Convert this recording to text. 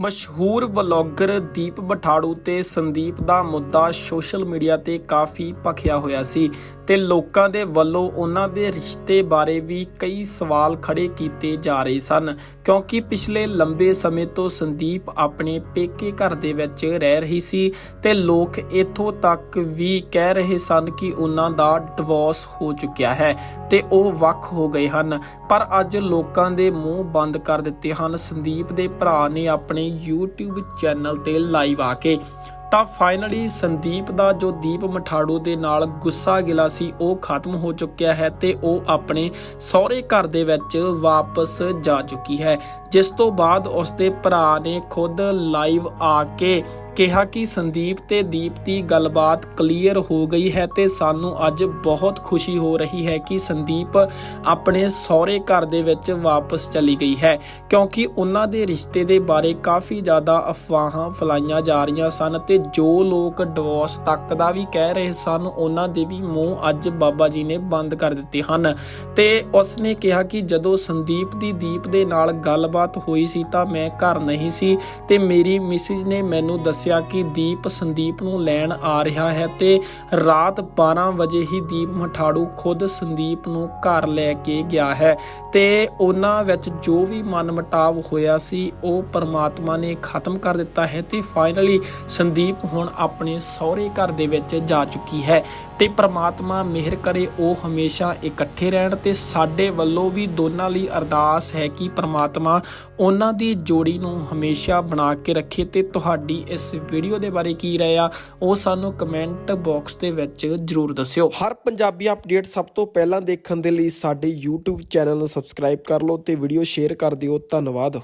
ਮਸ਼ਹੂਰ ਵਲੌਗਰ ਦੀਪ ਬਠਾੜੂ ਤੇ ਸੰਦੀਪ ਦਾ ਮੁੱਦਾ ਸੋਸ਼ਲ ਮੀਡੀਆ ਤੇ ਕਾਫੀ ਭਖਿਆ ਹੋਇਆ ਸੀ। ਤੇ ਲੋਕਾਂ ਦੇ ਵੱਲੋਂ ਉਹਨਾਂ ਦੇ ਰਿਸ਼ਤੇ ਬਾਰੇ ਵੀ ਕਈ ਸਵਾਲ ਖੜੇ ਕੀਤੇ ਜਾ ਰਹੇ ਸਨ, ਕਿਉਂਕਿ ਪਿਛਲੇ ਲੰਬੇ ਸਮੇਂ ਤੋਂ ਸੰਦੀਪ ਆਪਣੇ ਪੇਕੇ ਘਰ ਦੇ ਵਿੱਚ ਰਹਿ ਰਹੀ ਸੀ ਤੇ ਲੋਕ ਇੱਥੋਂ ਤੱਕ ਵੀ ਕਹਿ ਰਹੇ ਸਨ ਕਿ ਉਹਨਾਂ ਦਾ ਡਿਵੋਰਸ ਹੋ ਚੁੱਕਿਆ ਹੈ ਤੇ ਉਹ ਵੱਖ ਹੋ ਗਏ ਹਨ। ਪਰ ਅੱਜ ਲੋਕਾਂ ਦੇ ਮੂੰਹ ਬੰਦ ਕਰ ਦਿੱਤੇ ਹਨ। ਸੰਦੀਪ ਦੇ ਭਰਾ ਨੇ ਆਪਣੇ YouTube ਚੈਨਲ ਤੇ ਲਾਈਵ ਆ ਕੇ ਤਾਂ ਫਾਈਨਲੀ ਸੰਦੀਪ ਦਾ ਜੋ ਦੀਪ ਮਠਾੜੂ ਦੇ ਨਾਲ ਗੁੱਸਾ ਗਿਲਾ ਸੀ, ਉਹ ਖਤਮ ਹੋ ਚੁੱਕਿਆ ਹੈ ਤੇ ਉਹ ਆਪਣੇ ਸਹੁਰੇ ਘਰ ਦੇ ਵਿੱਚ ਵਾਪਸ ਜਾ ਚੁੱਕੀ ਹੈ, ਜਿਸ ਤੋਂ ਬਾਅਦ ਉਸ ਦੇ ਭਰਾ ਨੇ ਖੁਦ ਲਾਈਵ ਆ ਕੇ ਕਿਹਾ ਕਿ ਸੰਦੀਪ ਤੇ ਦੀਪ ਦੀ ਗੱਲਬਾਤ ਕਲੀਅਰ ਹੋ ਗਈ ਹੈ ਤੇ ਸਾਨੂੰ ਅੱਜ ਬਹੁਤ ਖੁਸ਼ੀ ਹੋ ਰਹੀ ਹੈ ਕਿ ਸੰਦੀਪ ਆਪਣੇ ਸਹੁਰੇ ਘਰ ਦੇ ਵਿੱਚ ਵਾਪਸ ਚਲੀ ਗਈ ਹੈ, ਕਿਉਂਕਿ ਉਹਨਾਂ ਦੇ ਰਿਸ਼ਤੇ ਦੇ ਬਾਰੇ ਕਾਫੀ ਜ਼ਿਆਦਾ ਅਫਵਾਹਾਂ ਫਲਾਈਆਂ ਜਾ ਰਹੀਆਂ ਸਨ ਤੇ ਜੋ ਲੋਕ ਡਿਵੋਰਸ ਤੱਕ ਦਾ ਵੀ ਕਹਿ ਰਹੇ ਸਨ, ਉਹਨਾਂ ਦੇ ਵੀ ਮੂੰਹ ਅੱਜ ਬਾਬਾ ਜੀ ਨੇ ਬੰਦ ਕਰ ਦਿੱਤੇ ਹਨ। ਤੇ ਉਸ ਨੇ ਕਿਹਾ ਕਿ ਜਦੋਂ ਸੰਦੀਪ ਦੀ ਦੀਪ ਦੇ ਨਾਲ ਗੱਲਬਾਤ ਹੋਈ ਸੀ ਤਾਂ ਮੈਂ ਘਰ ਨਹੀਂ ਸੀ ਤੇ ਮੇਰੀ ਮਿਸਿਜ਼ ਨੇ ਮੈਨੂੰ ਦੱਸਿਆ ਦੱਸਿਆ ਕਿ ਦੀਪ ਸੰਦੀਪ ਨੂੰ ਲੈਣ ਆ ਰਿਹਾ ਹੈ ਤੇ ਰਾਤ 12 ਵਜੇ ਹੀ ਦੀਪ ਮਠਾੜੂ ਖੁਦ ਸੰਦੀਪ ਨੂੰ ਘਰ ਲੈ ਕੇ ਗਿਆ ਹੈ ਤੇ ਉਹਨਾਂ ਵਿੱਚ ਜੋ ਵੀ ਮਨਮਟਾਵ ਹੋਇਆ ਸੀ, ਉਹ ਪਰਮਾਤਮਾ ਨੇ ਖਤਮ ਕਰ ਦਿੱਤਾ ਹੈ ਤੇ ਫਾਈਨਲੀ ਸੰਦੀਪ ਹੁਣ ਆਪਣੇ ਸਹੁਰੇ ਘਰ ਦੇ ਵਿੱਚ ਜਾ ਚੁੱਕੀ ਹੈ ਤੇ ਪ੍ਰਮਾਤਮਾ ਮਿਹਰ ਕਰੇ, ਉਹ ਹਮੇਸ਼ਾ ਇਕੱਠੇ ਰਹਿਣ ਤੇ ਸਾਡੇ ਵੱਲੋਂ ਵੀ ਦੋਨਾਂ ਲਈ ਅਰਦਾਸ ਹੈ ਕਿ ਪ੍ਰਮਾਤਮਾ ਉਹਨਾਂ ਦੀ ਜੋੜੀ ਨੂੰ ਹਮੇਸ਼ਾ ਬਣਾ ਕੇ ਰੱਖੇ ਤੇ ਤੁਹਾਡੀ ਇਸ ਵੀਡੀਓ ਦੇ ਬਾਰੇ ਕੀ ਰਾਏ ਆ, ਉਹ ਸਾਨੂੰ ਕਮੈਂਟ ਬਾਕਸ ਦੇ ਵਿੱਚ ਜਰੂਰ ਦੱਸਿਓ। ਹਰ ਪੰਜਾਬੀ ਅਪਡੇਟ ਸਭ ਤੋਂ ਪਹਿਲਾਂ ਦੇਖਣ ਦੇ ਲਈ ਸਾਡੇ YouTube ਚੈਨਲ ਨੂੰ ਸਬਸਕ੍ਰਾਈਬ ਕਰ ਲਓ ਤੇ ਵੀਡੀਓ ਸ਼ੇਅਰ ਕਰ ਦਿਓ। ਧੰਨਵਾਦ।